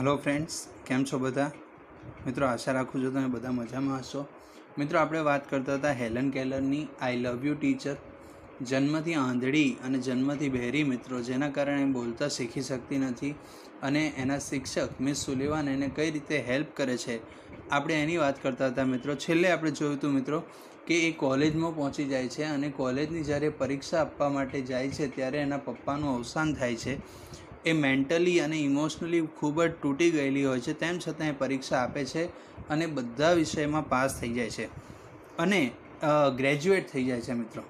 Hello friends કેમ છો બધા? મિત્રો, આશા રાખું છું તમે બધા મજામાં હશો. મિત્રો, આપણે વાત કરતા હતા હેલન કેલરની આઈ લવ યુ ટીચર જન્મથી આંધળી અને જન્મથી બહેરી મિત્રો, જેના કારણે બોલતા શીખી શકતી નથી અને એના શિક્ષક મિસ સુલેવાન એને કઈ રીતે હેલ્પ કરે છે? આપણે એની વાત કરતા હતા મિત્રો. છેલ્લે આપણે જોયું હતું મિત્રો કે એ કોલેજમાં પહોંચી જાય છે અને કોલેજની જ્યારે પરીક્ષા આપવા માટે જાય છે, ત્યારે એના પપ્પાનું અવસાન થાય છે. એ મેન્ટલી અને ઇમોશનલી ખૂબ જ તૂટી ગયેલી હોય છે. તેમ છતાં એ પરીક્ષા આપે છે અને બધા વિષયમાં પાસ થઈ જાય છે અને ગ્રેજ્યુએટ થઈ જાય છે મિત્રો.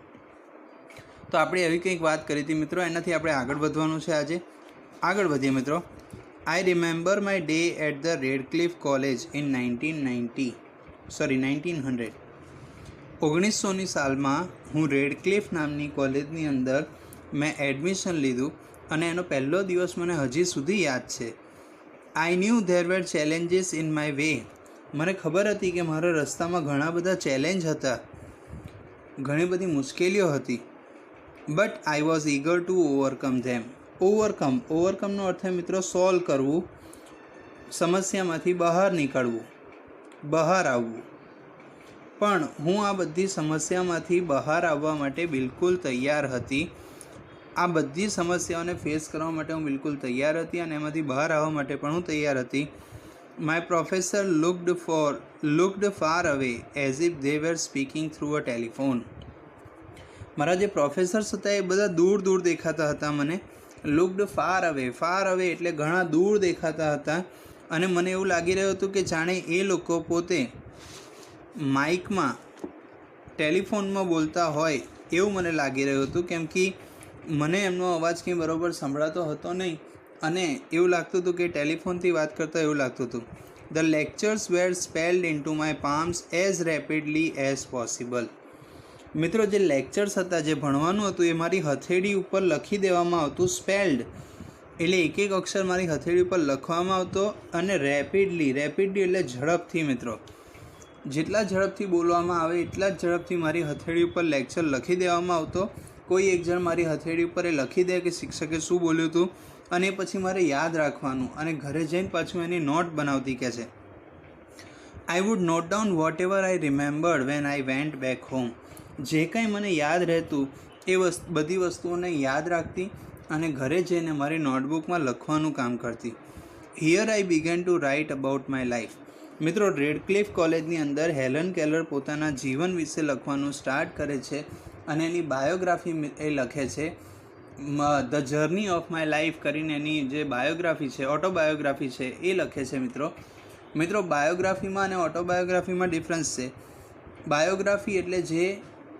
તો આપણે એવી કંઈક વાત કરી હતી મિત્રો, એનાથી આપણે આગળ વધવાનું છે આજે. આગળ વધીએ મિત્રો. I remember my day at the red college in nineteen ninety sorry nineteen hundred ઓગણીસોની સાલમાં હું રેડક્લિફ નામની કોલેજની અંદર મેં એડમિશન લીધું. અને એનો પહેલો દિવસ મને હજી સુધી યાદ છે. I knew there were challenges in my way મને ખબર હતી કે મારા રસ્તામાં ઘણા બધા ચેલેન્જ હતા. ઘણી બધી મુશ્કેલીઓ હતી. But I was eager to overcome them overcome ઓવરકમનો અર્થ છે મિત્રો સોલ્વ કરવું. સમસ્યામાંથી બહાર નીકળવું. બહાર આવવું. પણ હું આ બધી સમસ્યામાંથી બહાર આવવા માટે બિલકુલ તૈયાર હતી. આ બધી સમસ્યાઓને ફેસ કરવા માટે હું બિલકુલ તૈયાર હતી અને એમાંથી બહાર આવવા માટે પણ હું તૈયાર હતી. My professor looked for looked far away as if they were speaking through a telephone મારા જે પ્રોફેસર્સ હતા એ બધા દૂર દૂર દેખાતા હતા મને. લુકડ ફાર અવે ફાર અવે એટલે ઘણા દૂર દેખાતા હતા. અને મને એવું લાગી રહ્યું હતું કે જાણે એ લોકો પોતે માઇકમાં ટેલિફોનમાં બોલતા હોય એવું મને લાગી રહ્યું હતું. કેમ કે મને એમનો અવાજ કંઈ બરોબર સંભળાતો હતો નહીં અને એવું લાગતું હતું કે ટેલિફોનથી વાત કરતા એવું લાગતું હતું. The lectures were spelled into my palms as rapidly as possible મિત્રો, જે લેક્ચર્સ હતા, જે ભણવાનું હતું, એ મારી હથેળી ઉપર લખી દેવામાં આવતું સ્પેલ્ડ એટલે એક એક અક્ષર મારી હથેળી ઉપર લખવામાં આવતો અને રેપિડલી રેપિડલી એટલે ઝડપથી મિત્રો. જેટલા ઝડપથી બોલવામાં આવે, એટલા જ ઝડપથી મારી હથેળી ઉપર લેક્ચર લખી દેવામાં આવતો કોઈ એક જણ મારી હથેળી ઉપર એ લખી દે કે શિક્ષકે શું બોલ્યું હતું અને પછી મારે યાદ રાખવાનું અને ઘરે જઈને પાછું એની નોટ બનાવતી કહે છે. I would not down whatever I remembered when I went back home જે કાંઈ મને યાદ રહેતું, એ વસ્તુ, બધી વસ્તુઓને યાદ રાખતી અને ઘરે જઈને મારી નોટબુકમાં લખવાનું કામ કરતી. Here I began to write about my life મિત્રો રેડક્લિફ કોલેજની અંદર હેલન કેલર પોતાના જીવન વિશે લખવાનું સ્ટાર્ટ કરે છે અને એની બાયોગ્રાફી એ લખે છે the journey of my life કરીને એની જે બાયોગ્રાફી છે, ઓટોબાયોગ્રાફી છે, એ લખે છે મિત્રો. મિત્રો, બાયોગ્રાફીમાં અને ઓટોબાયોગ્રાફીમાં ડિફરન્સ છે. બાયોગ્રાફી એટલે જે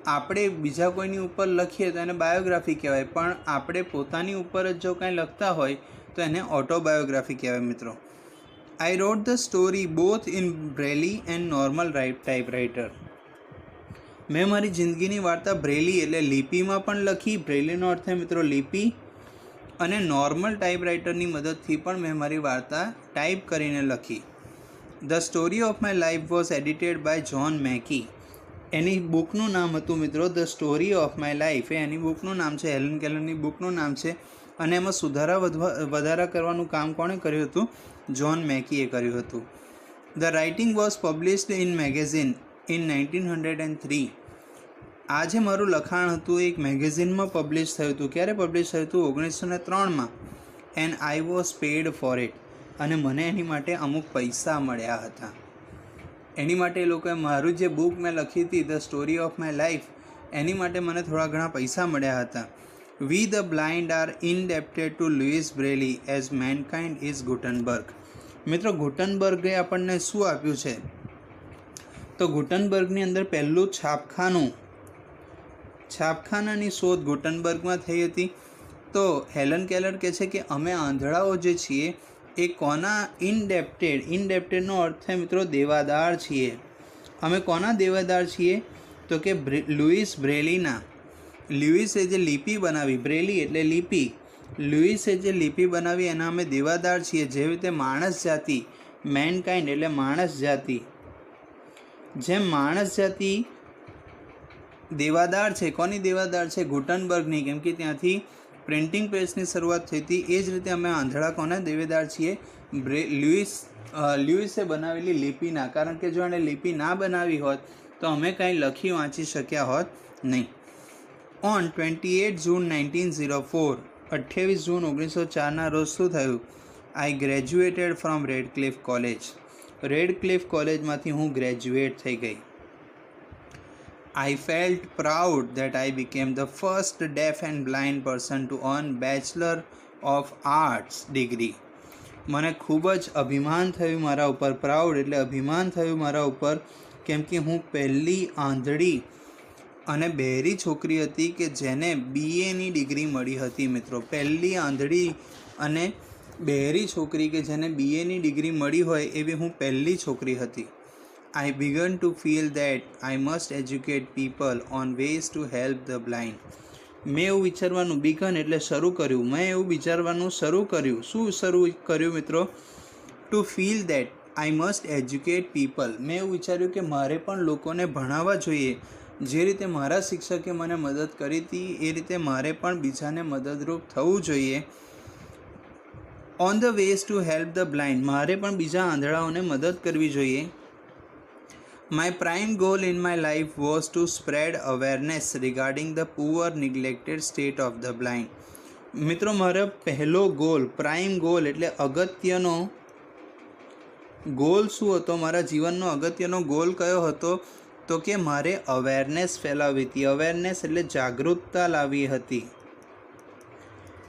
આપણે બીજા કોઈની ઉપર લખીએ તો એને બાયોગ્રાફી કહેવાય, પણ આપણે પોતાની ઉપર જ જો કાંઈ લખતા હોય, તો એને ઓટોબાયોગ્રાફી કહેવાય મિત્રો. I wrote the story both in Braille and normal right typewriter મેં મારી જિંદગીની વાર્તા બ્રેલી એટલે લિપિમાં પણ લખી. બ્રેલીનો અર્થ છે મિત્રો લિપિ. અને નોર્મલ ટાઈપરાઇટરની મદદથી પણ મેં મારી વાર્તા ટાઈપ કરીને લખી. The story of my life was edited by John Macy. એની બુકનું નામ હતું મિત્રો the story of my life. એ એની બુકનું નામ છે, હેલન કેલરની બુકનું નામ છે. અને એમાં સુધારા વધારા કરવાનું કામ કોણે કર્યું હતું? જ્હોન મેકીએ કર્યું હતું. The writing was published in magazine in nineteen hundred and three. આ જે મારું લખાણ હતું એક મેગેઝિનમાં પબ્લિશ થયું હતું. ક્યારે પબ્લિશ થયું હતું? ઓગણીસો ને ત્રણમાં and I was paid for it અને મને એની માટે અમુક પૈસા મળ્યા હતા. એની માટે એ લોકોએ મારું જે બુક મેં લખી હતી the story of my life એની માટે મને થોડા ઘણા પૈસા મળ્યા હતા. We the blind are indebted to Louis Braille as mankind is Gutenberg મિત્રો ગુટનબર્ગે આપણને શું આપ્યું છે? તો ગુટનબર્ગની અંદર પહેલું છાપખાનું છાપખાનાની શોધ ગુટનબર્ગમાં થઈ હતી. તો હેલન કેલર કહે છે કે અમે આંધળાઓ જે છીએ, એ કોના ઇનડેપ્ટેડ? ઇનડેપ્ટેડનો અર્થ થાય મિત્રો, દેવાદાર છીએ. અમે કોના દેવાદાર છીએ? તો કે લુઈસ બ્રેલીના. લ્યુઇસે જે લિપિ બનાવી, બ્રેલી એટલે લિપિ. લુઇસે જે લિપિ બનાવી, એના અમે દેવાદાર છીએ. જેવી રીતે માણસ જાતિ, મેનકાઇન્ડ એટલે માણસ જાતિ. જેમ માણસ જાતિ દેવાદાર છે? કોની દેવાદાર છે? ગુટનબર્ગની કેમ કે ત્યાંથી પ્રિન્ટિંગ પ્રેસની શરૂઆત થઈ હતી. એ જ રીતે અમે આંધળા કોને દેવેદાર છીએ? બ્રે, લ્યુઇસ લ્યુઇસે બનાવેલી લિપિના. કારણ કે જો એણે લિપિ ના બનાવી હોત, તો અમે કાંઈ લખી વાંચી શક્યા હોત નહીં. On twenty eight June nineteen zero four, અઠ્યાવીસ જૂન ઓગણીસો ચારના રોજ શું થયું? I graduated from Radcliffe college. Radcliffe કોલેજમાંથી હું ગ્રેજ્યુએટ થઈ ગઈ. I felt proud that I became the first deaf and blind person to earn Bachelor of Arts degree. મને ખૂબ જ અભિમાન થયું મારા ઉપર પ્રાઉડ એટલે અભિમાન થયું મારા ઉપર, કેમ કે હું પહેલી આંધળી અને બહેરી છોકરી હતી કે જેને બીએની ડિગ્રી મળી હતી મિત્રો પહેલી આંધળી અને બહેરી છોકરી કે જેને બીએની ડિગ્રી મળી હોય એવી હું પહેલી છોકરી હતી I began to feel that I must educate people on ways to help the blind. મેં એવું વિચારવાનું બિગન એટલે શરૂ કર્યું. મેં એવું વિચારવાનું શરૂ કર્યું. શું શરૂ કર્યું મિત્રો? To feel that I must educate people મેં એવું વિચાર્યું કે મારે પણ લોકોને ભણાવવા જોઈએ. જે રીતે મારા શિક્ષકે મને મદદ કરી હતી, એ રીતે મારે પણ બીજાને મદદરૂપ થવું જોઈએ. On the ways to help the blind મારે પણ બીજા આંધળાઓને મદદ કરવી જોઈએ. My prime goal in my life was to spread awareness regarding the poor, neglected state of the blind. મિત્રો મારો પહેલો ગોલ પ્રાઇમ ગોલ એટલે અગત્યનો ગોલ શું હતો? મારા જીવનનો અગત્યનો ગોલ કયો હતો? તો કે મારે અવેરનેસ ફેલાવી હતી. અવેરનેસ એટલે જાગૃતતા લાવી હતી.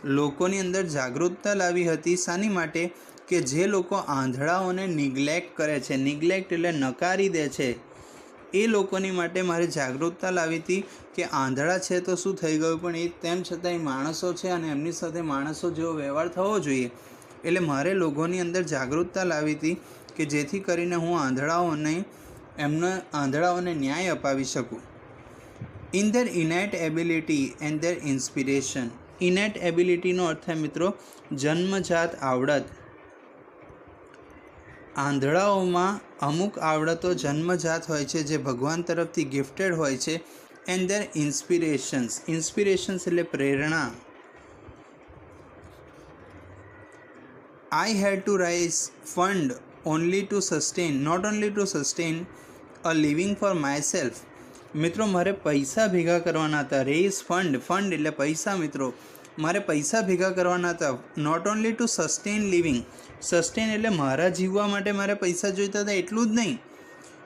લોકોની અંદર જાગૃતતા લાવી હતી. શાની માટે? કે જે લોકો આંધળાઓને નિગ્લેક્ટ કરે છે નિગ્લેક્ટ એટલે નકારી દે છે, એ લોકોની માટે મારે જાગૃતતા લાવી હતી કે આંધળા છે તો શું થઈ ગયું? પણ એ તેમ છતાં એ માણસો છે અને એમની સાથે માણસો જેવો વ્યવહાર થવો જોઈએ. એટલે મારે લોકોની અંદર જાગૃતતા લાવી હતી કે જેથી કરીને હું આંધળાઓને, એમને આંધળાઓને ન્યાય અપાવી શકું. In their innate ability and their inspiration innate એબિલિટીનો અર્થ છે મિત્રો જન્મજાત આવડત. આંધળાઓમાં અમુક આવડતો જન્મજાત હોય છે જે ભગવાન તરફથી ગિફ્ટેડ હોય છે એન્ડ દેર ઇન્સ્પિરેશન્સ ઇન્સ્પિરેશન્સ એટલે પ્રેરણા. I had to raise fund only to sustain not only to sustain a living for myself મિત્રો, મારે પૈસા ભેગા કરવાના હતા. રેઝ ફંડ ફંડ એટલે પૈસા, મિત્રો. મારે પૈસા ભેગા કરવાના હતા. Not only to sustain living sustain એટલે મારા જીવવા માટે મારે પૈસા જોઈતા હતા એટલું જ નહીં.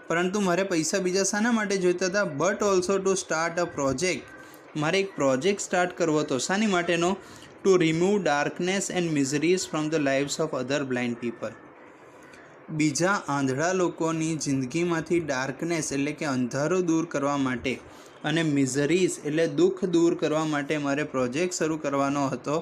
પરંતુ મારે પૈસા બીજા શાના માટે જોઈતા હતા but also to start a project મારે એક પ્રોજેક્ટ સ્ટાર્ટ કરવો હતો શાની માટેનો to remove darkness and miseries from the lives of other blind people બીજા આંધળા લોકોની જિંદગીમાંથી ડાર્કનેસ એટલે કે અંધારો દૂર કરવા માટે અને મિઝરીઝ એટલે દુઃખ દૂર કરવા માટે મારે પ્રોજેક્ટ શરૂ કરવાનો હતો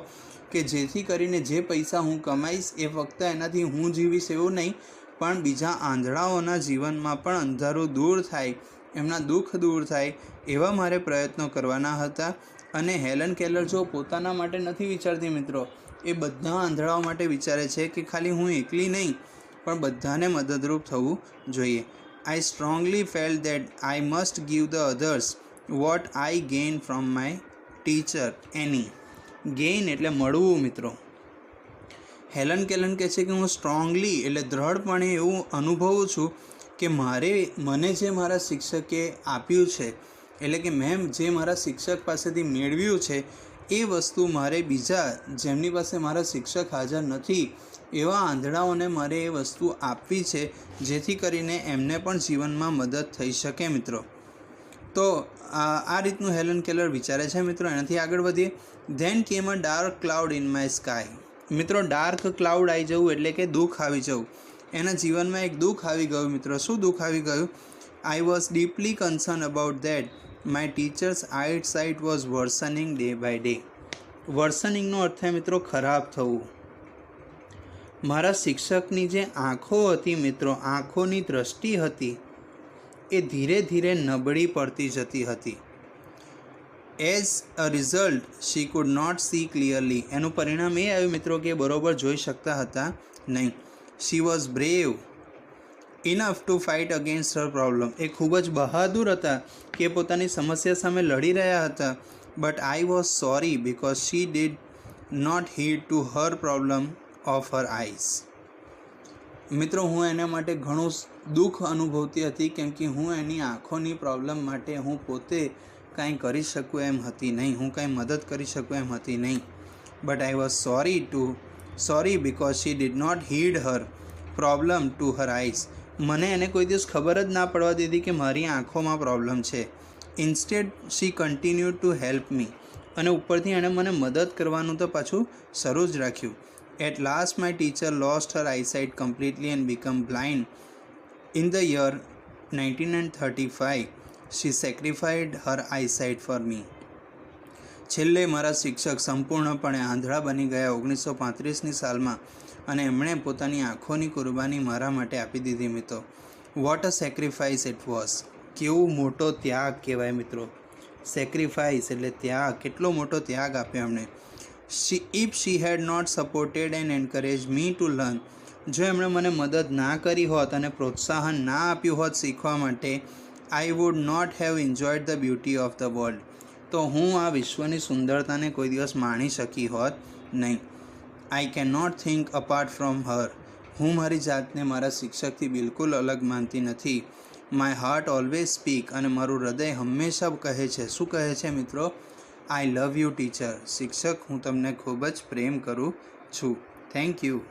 કે જેથી કરીને જે પૈસા હું કમાઈશ એ ફક્ત એનાથી હું જીવીશ એવું નહીં, પણ બીજા આંધળાઓના જીવનમાં પણ અંધારું દૂર થાય, એમના દુઃખ દૂર થાય એવા મારે પ્રયત્નો કરવાના હતા. અને હેલન કેલર જો પોતાના માટે નથી વિચારતી મિત્રો, એ બધા આંધળાઓ માટે વિચારે છે કે ખાલી હું એકલી નહીં, પણ બધાને મદદરૂપ થવું જોઈએ. I strongly fell that I must give the others what I gain from my teacher any gain એટલે મળવું, મિત્રો. હેલન કેલન કહે છે કે હું સ્ટ્રોંગલી એટલે દ્રઢપણે એવું અનુભવું છું કે મારે, મને જે મારા શિક્ષકે આપ્યું છે, એટલે કે મેં જે મારા શિક્ષક પાસેથી મેળવ્યું છે, એ વસ્તુ મારે બીજા જેમની પાસે મારા શિક્ષક હાજર નથી, એવા આંધળાઓને મારે એ વસ્તુ આપવી છે, જેથી કરીને એમને પણ જીવનમાં મદદ થઈ શકે, મિત્રો. તો આ રીતનું હેલન કેલર વિચારે છે મિત્રો. એનાથી આગળ વધીએ. Then came a dark cloud in my sky મિત્રો ડાર્ક ક્લાઉડ આવી જવું એટલે કે દુઃખ આવી જવું. એના જીવનમાં એક દુઃખ આવી ગયું મિત્રો. શું દુઃખ આવી ગયું? I was deeply concern about that my teacher's eyesight was worsening day by day વર્સનિંગનો અર્થ થાય મિત્રો, ખરાબ થવું. મારા શિક્ષકની જે આંખો હતી મિત્રો, આંખોની દ્રષ્ટિ હતી એ ધીરે ધીરે નબળી પડતી જતી હતી. As a result, she could not see clearly. એનું પરિણામ એ આવ્યું મિત્રો કે બરાબર જોઈ શકતા હતા નહીં. She was brave enough to fight against her problem. એ ખૂબ જ બહાદુર હતા કે પોતાની સમસ્યા સામે લડી રહ્યા હતા. But I was sorry because she did not heed to her problem of her eyes મિત્રો, હું એના માટે ઘણું દુઃખ અનુભવતી હતી કેમ કે હું એની આંખોની પ્રોબ્લેમ માટે હું પોતે કાંઈ કરી શકું એમ હતી નહીં. હું કાંઈ મદદ કરી શકું એમ હતી નહીં. But I was sorry to sorry because she did not heed her problem to her eyes મને એને કોઈ દિવસ ખબર જ ના પડવા દીધી કે મારી આંખોમાં પ્રોબ્લેમ છે. Instead she continue to help me અને ઉપરથી એણે મને મદદ કરવાનું તો પાછું શરૂ જ રાખ્યું. At last my teacher lost her eyesight completely and become blind in the year nineteen and thirty five eyesight for me છેલ્લે મારા શિક્ષક સંપૂર્ણપણે આંધળા બની ગયા ઓગણીસો પાંત્રીસની સાલમાં અને એમણે પોતાની આંખોની કુરબાની મારા માટે આપી દીધી મિત્રો. What a sacrifice it was કેવું મોટો ત્યાગ કહેવાય મિત્રો. સેક્રિફાઈસ એટલે ત્યાગ. કેટલો મોટો ત્યાગ આપ્યો એમણે. She if she had not supported and encourage me to learn જો એમણે મને મદદ ના કરી હોત અને પ્રોત્સાહન ના આપ્યું હોત શીખવા માટે I would not have enjoyed the beauty of the world તો હું આ વિશ્વની સુંદરતાને કોઈ દિવસ માણી શકી હોત નહીં. I can not think apart from her હું મારી જાતને મારા શિક્ષકથી બિલકુલ અલગ માનતી નથી. માય હાર્ટ ઓલવેઝ સ્પીક અને મારું હૃદય હંમેશા કહે છે. શું કહે છે મિત્રો? I love you teacher. શિક્ષક હું તમને ખૂબ જ પ્રેમ કરું છું. Thank you.